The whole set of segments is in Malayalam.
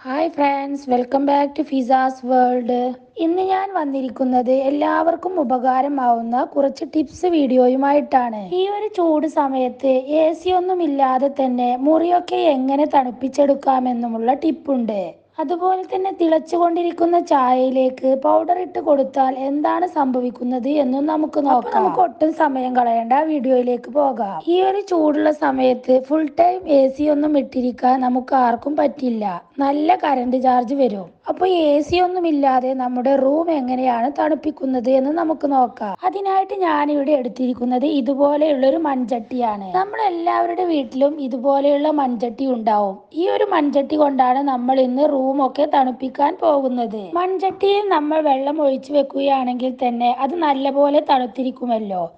Hi friends welcome back to Fizas world ഇന്ന് ഞാൻ വന്നിരിക്കുന്നത് എല്ലാവർക്കും ഉപകാരമാവുന്ന കുറച്ച് ടിപ്സ് വീഡിയോയുമായിട്ടാണ്. ഈ ഒരു ചൂട് സമയത്ത് എ സി ഒന്നും ഇല്ലാതെ തന്നെ മുറിയൊക്കെ എങ്ങനെ തണുപ്പിച്ചെടുക്കാമെന്നുമുള്ള ടിപ്പുണ്ട് അതുപോലെ തന്നെ തിളച്ചുകൊണ്ടിരിക്കുന്ന ചായയിലേക്ക് പൗഡർ ഇട്ട് കൊടുത്താൽ എന്താണ് സംഭവിക്കുന്നത് എന്നും നമുക്ക് നോക്കാം. നമുക്ക് ഒട്ടും സമയം കളയേണ്ട. വീഡിയോയിലേക്ക് പോകാം. ഈ ഒരു ചൂടുള്ള സമയത്ത് ഫുൾ ടൈം എ സി ഒന്നും ഇട്ടിരിക്കാൻ നമുക്ക് ആർക്കും പറ്റില്ല. നല്ല കറണ്ട് ചാർജ് വരും. അപ്പൊ എ സി ഒന്നും ഇല്ലാതെ നമ്മുടെ റൂം എങ്ങനെയാണ് തണുപ്പിക്കുന്നത് എന്ന് നമുക്ക് നോക്കാം. അതിനായിട്ട് ഞാൻ ഇവിടെ എടുത്തിരിക്കുന്നത് ഇതുപോലെയുള്ള ഒരു മൺചട്ടിയാണ്. നമ്മൾ എല്ലാവരുടെ വീട്ടിലും ഇതുപോലെയുള്ള മൺചട്ടി ഉണ്ടാവും. ഈ ഒരു മൺചട്ടി കൊണ്ടാണ് നമ്മൾ ഇന്ന് റൂം ഒക്കെ തണുപ്പിക്കാൻ പോകുന്നത്. മൺചട്ടിയിൽ നമ്മൾ വെള്ളം ഒഴിച്ചു വെക്കുകയാണെങ്കിൽ തന്നെ അത് നല്ലപോലെ തണുത്തിരിക്കുമല്ലോ.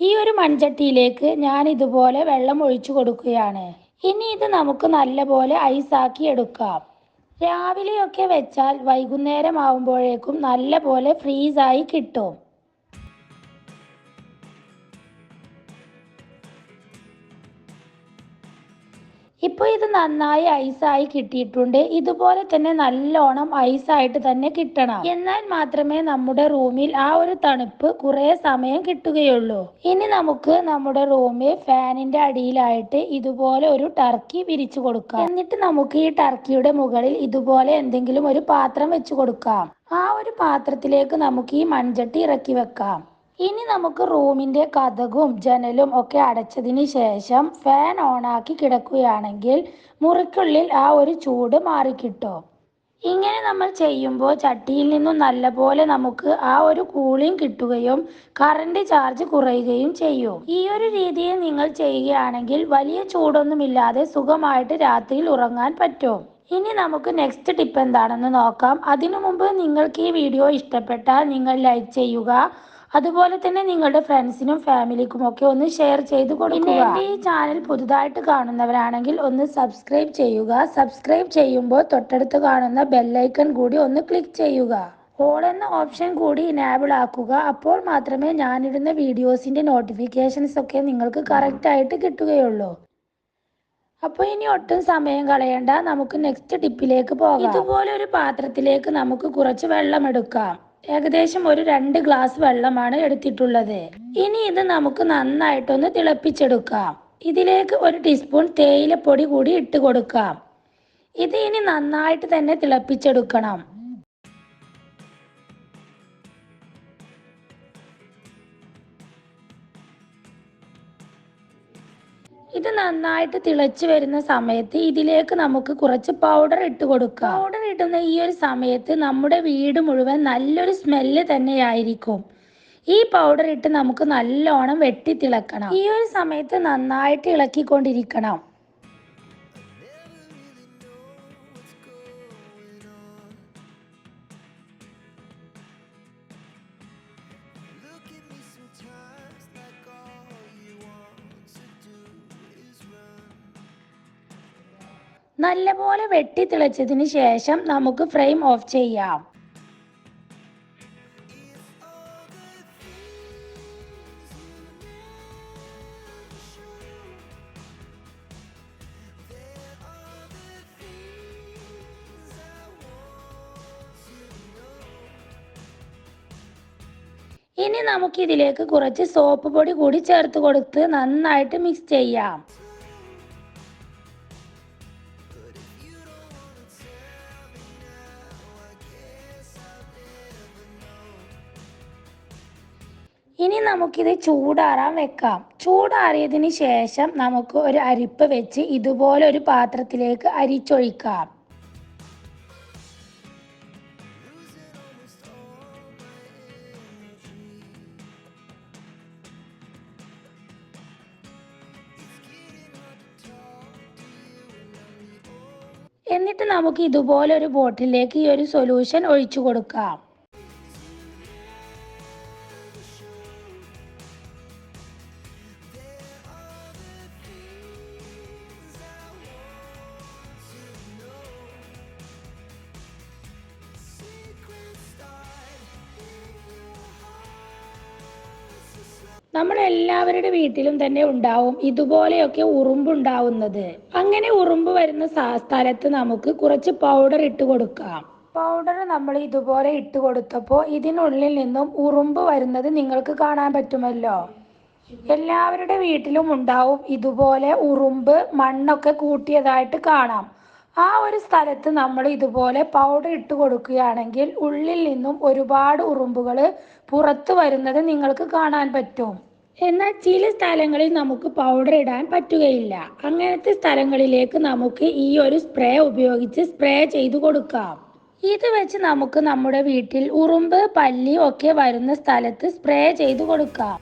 ഈ ഒരു മൺചട്ടിയിലേക്ക് ഞാൻ ഇതുപോലെ വെള്ളം ഒഴിച്ചു കൊടുക്കുകയാണ്. ഇനി ഇത് നമുക്ക് നല്ലപോലെ ഐസാക്കി എടുക്കാം. രാവിലെയൊക്കെ വെച്ചാൽ വൈകുന്നേരം ആവുമ്പോഴേക്കും നല്ലപോലെ ഫ്രീസായി കിട്ടും. ഇപ്പോൾ ഇത് നന്നായി ഐസായി കിട്ടിയിട്ടുണ്ട്. ഇതുപോലെ തന്നെ നല്ലോണം ഐസായിട്ട് തന്നെ കിട്ടണം. എന്നാൽ മാത്രമേ നമ്മുടെ റൂമിൽ ആ ഒരു തണുപ്പ് കുറേ സമയം കിട്ടുകയുള്ളൂ. ഇനി നമുക്ക് നമ്മുടെ റൂമിൽ ഫാനിന്റെ അടിയിലായിട്ട് ഇതുപോലെ ഒരു ടർക്കി വിരിച്ചു കൊടുക്കാം. എന്നിട്ട് നമുക്ക് ഈ ടർക്കിയുടെ മുകളിൽ ഇതുപോലെ എന്തെങ്കിലും ഒരു പാത്രം വെച്ചു കൊടുക്കാം. ആ ഒരു പാത്രത്തിലേക്ക് നമുക്ക് ഈ മൺചട്ടി ഇറക്കി വെക്കാം. ഇനി നമുക്ക് റൂമിന്റെ കഥകും ജനലും ഒക്കെ അടച്ചതിന് ശേഷം ഫാൻ ഓണാക്കി കിടക്കുകയാണെങ്കിൽ മുറിക്കുള്ളിൽ ആ ഒരു ചൂട് മാറിക്കിട്ടും? ഇങ്ങനെ നമ്മൾ ചെയ്യുമ്പോൾ ചട്ടിയിൽ നിന്നും നല്ലപോലെ നമുക്ക് ആ ഒരു കൂളിംഗ് കിട്ടുകയും കറണ്ട് ചാർജ് കുറയുകയും ചെയ്യും. ഈ ഒരു രീതിയിൽ നിങ്ങൾ ചെയ്യുകയാണെങ്കിൽ വലിയ ചൂടൊന്നുമില്ലാതെ സുഖമായിട്ട് രാത്രിയിൽ ഉറങ്ങാൻ പറ്റും. ഇനി നമുക്ക് നെക്സ്റ്റ് ടിപ്പ് എന്താണെന്ന് നോക്കാം. അതിനു മുമ്പ് നിങ്ങൾക്ക് ഈ വീഡിയോ ഇഷ്ടപ്പെട്ടാൽ നിങ്ങൾ ലൈക്ക് ചെയ്യുക. അതുപോലെ തന്നെ നിങ്ങളുടെ ഫ്രണ്ട്സിനും ഫാമിലിക്കും ഒക്കെ ഒന്ന് ഷെയർ ചെയ്ത് കൊടുക്കുക. ഈ ചാനൽ പുതുതായിട്ട് കാണുന്നവരാണെങ്കിൽ ഒന്ന് സബ്സ്ക്രൈബ് ചെയ്യുക. സബ്സ്ക്രൈബ് ചെയ്യുമ്പോൾ തൊട്ടടുത്ത് കാണുന്ന ബെല്ലൈക്കൺ കൂടി ഒന്ന് ക്ലിക്ക് ചെയ്യുക. ഓൾ എന്ന ഓപ്ഷൻ കൂടി ഇനാബിൾ ആക്കുക. അപ്പോൾ മാത്രമേ ഞാനിടുന്ന വീഡിയോസിന്റെ നോട്ടിഫിക്കേഷൻസ് ഒക്കെ നിങ്ങൾക്ക് കറക്റ്റ് ആയിട്ട് കിട്ടുകയുള്ളൂ. അപ്പോൾ ഇനി ഒട്ടും സമയം കളയണ്ട. നമുക്ക് നെക്സ്റ്റ് ടിപ്പിലേക്ക് പോകാം. ഇതുപോലെ ഒരു പാത്രത്തിലേക്ക് നമുക്ക് കുറച്ച് വെള്ളം എടുക്കാം. ഏകദേശം ഒരു രണ്ട് ഗ്ലാസ് വെള്ളമാണ് എടുത്തിട്ടുള്ളത്. ഇനി ഇത് നമുക്ക് നന്നായിട്ടൊന്ന് തിളപ്പിച്ചെടുക്കാം. ഇതിലേക്ക് ഒരു ടീസ്പൂൺ തേയിലപ്പൊടി കൂടി ഇട്ട് കൊടുക്കാം. ഇത് ഇനി നന്നായിട്ട് തന്നെ തിളപ്പിച്ചെടുക്കണം. ഇത് നന്നായിട്ട് തിളച്ചു വരുന്ന സമയത്ത് ഇതിലേക്ക് നമുക്ക് കുറച്ച് പൗഡർ ഇട്ട് കൊടുക്കാം. പൗഡർ ഇടുന്ന ഈ ഒരു സമയത്ത് നമ്മുടെ വീട് മുഴുവൻ നല്ലൊരു സ്മെല്ല് തന്നെയായിരിക്കും. ഈ പൗഡർ ഇട്ട് നമുക്ക് നല്ലോണം വെട്ടി തിളക്കണം. ഈ ഒരു സമയത്ത് നന്നായിട്ട് ഇളക്കിക്കൊണ്ടിരിക്കണം. നല്ലപോലെ വെട്ടി തിളച്ചതിന് ശേഷം നമുക്ക് ഫ്രെയിം ഓഫ് ചെയ്യാം. ഇനി നമുക്ക് ഇതിലേക്ക് കുറച്ച് സോപ്പ് പൊടി കൂടി ചേർത്ത് കൊടുത്ത് നന്നായിട്ട് മിക്സ് ചെയ്യാം. ഇനി നമുക്കിത് ചൂടാറാൻ വെക്കാം. ചൂടാറിയതിന് ശേഷം നമുക്ക് ഒരു അരിപ്പ് വെച്ച് ഇതുപോലെ ഒരു പാത്രത്തിലേക്ക് അരിച്ചൊഴിക്കാം. എന്നിട്ട് നമുക്ക് ഇതുപോലെ ഒരു ബോട്ടിലേക്ക് ഈ ഒരു സൊല്യൂഷൻ ഒഴിച്ചു കൊടുക്കാം. നമ്മൾ എല്ലാവരുടെ വീട്ടിലും തന്നെ ഉണ്ടാവും ഇതുപോലെയൊക്കെ ഉറുമ്പുണ്ടാവുന്നത്. അങ്ങനെ ഉറുമ്പ് വരുന്ന സ്ഥലത്ത് നമുക്ക് കുറച്ച് പൗഡർ ഇട്ട് കൊടുക്കാം. പൗഡർ നമ്മൾ ഇതുപോലെ ഇട്ട് കൊടുത്തപ്പോൾ ഇതിനുള്ളിൽ നിന്നും ഉറുമ്പ് വരുന്നത് നിങ്ങൾക്ക് കാണാൻ പറ്റുമല്ലോ. എല്ലാവരുടെ വീട്ടിലും ഉണ്ടാവും ഇതുപോലെ ഉറുമ്പ് മണ്ണൊക്കെ കൂട്ടിയതായിട്ട് കാണാം. ആ ഒരു സ്ഥലത്ത് നമ്മൾ ഇതുപോലെ പൗഡർ ഇട്ട് കൊടുക്കുകയാണെങ്കിൽ ഉള്ളിൽ നിന്നും ഒരുപാട് ഉറുമ്പുകൾ പുറത്തു വരുന്നത് നിങ്ങൾക്ക് കാണാൻ പറ്റും. എന്നാൽ ചില സ്ഥലങ്ങളിൽ നമുക്ക് പൗഡർ ഇടാൻ പറ്റുകയില്ല. അങ്ങനത്തെ സ്ഥലങ്ങളിലേക്ക് നമുക്ക് ഈ ഒരു സ്പ്രേ ഉപയോഗിച്ച് സ്പ്രേ ചെയ്തു കൊടുക്കാം. ഇത് വെച്ച് നമുക്ക് നമ്മുടെ വീട്ടിൽ ഉറുമ്പ് പല്ലി ഒക്കെ വരുന്ന സ്ഥലത്ത് സ്പ്രേ ചെയ്തു കൊടുക്കാം.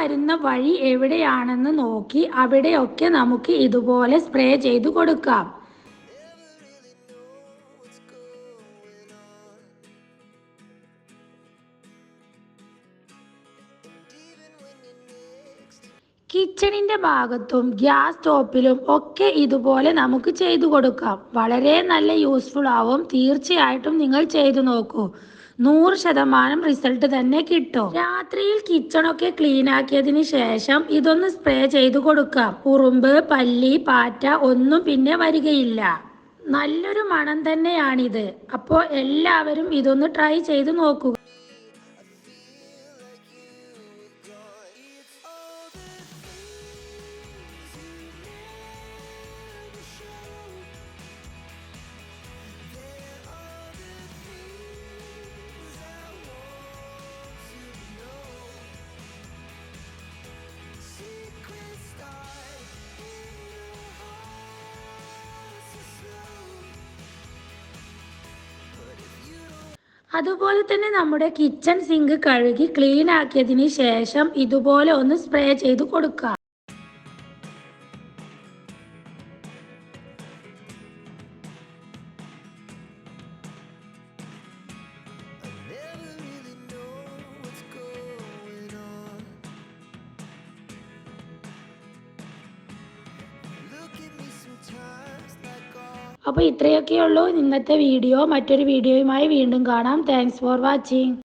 വരുന്ന വഴി എവിടെയാണെന്ന് നോക്കി അവിടെയൊക്കെ നമുക്ക് ഇതുപോലെ സ്പ്രേ ചെയ്തു കൊടുക്കാം. കിച്ചണിന്റെ ഭാഗത്തും ഗ്യാസ് സ്റ്റോപ്പിലും ഒക്കെ ഇതുപോലെ നമുക്ക് ചെയ്തു കൊടുക്കാം. വളരെ നല്ല യൂസ്ഫുൾ ആവും. തീർച്ചയായിട്ടും നിങ്ങൾ ചെയ്തു നോക്കൂ. നൂറ് ശതമാനം റിസൾട്ട് തന്നെ കിട്ടും. രാത്രിയിൽ കിച്ചണൊക്കെ ക്ലീൻ ആക്കിയതിന് ശേഷം ഇതൊന്ന് സ്പ്രേ ചെയ്ത് കൊടുക്കാം ഉറുമ്പ് പല്ലി പാറ്റ ഒന്നും പിന്നെ വരികയില്ല. നല്ലൊരു മണം തന്നെയാണിത്. അപ്പോൾ എല്ലാവരും ഇതൊന്ന് ട്രൈ ചെയ്ത് നോക്കുക. അതുപോലെ തന്നെ നമ്മുടെ കിച്ചൺ സിങ്ക് കഴുകി ക്ലീൻ ആക്കിയതിന് ശേഷം ഇതുപോലെ ഒന്ന് സ്പ്രേ ചെയ്ത് കൊടുക്കുക. അപ്പോൾ ഇത്രയൊക്കെയുള്ളൂ. ഇന്നത്തെ വീഡിയോ മറ്റൊരു വീഡിയോയുമായി വീണ്ടും കാണാം. Thanks for watching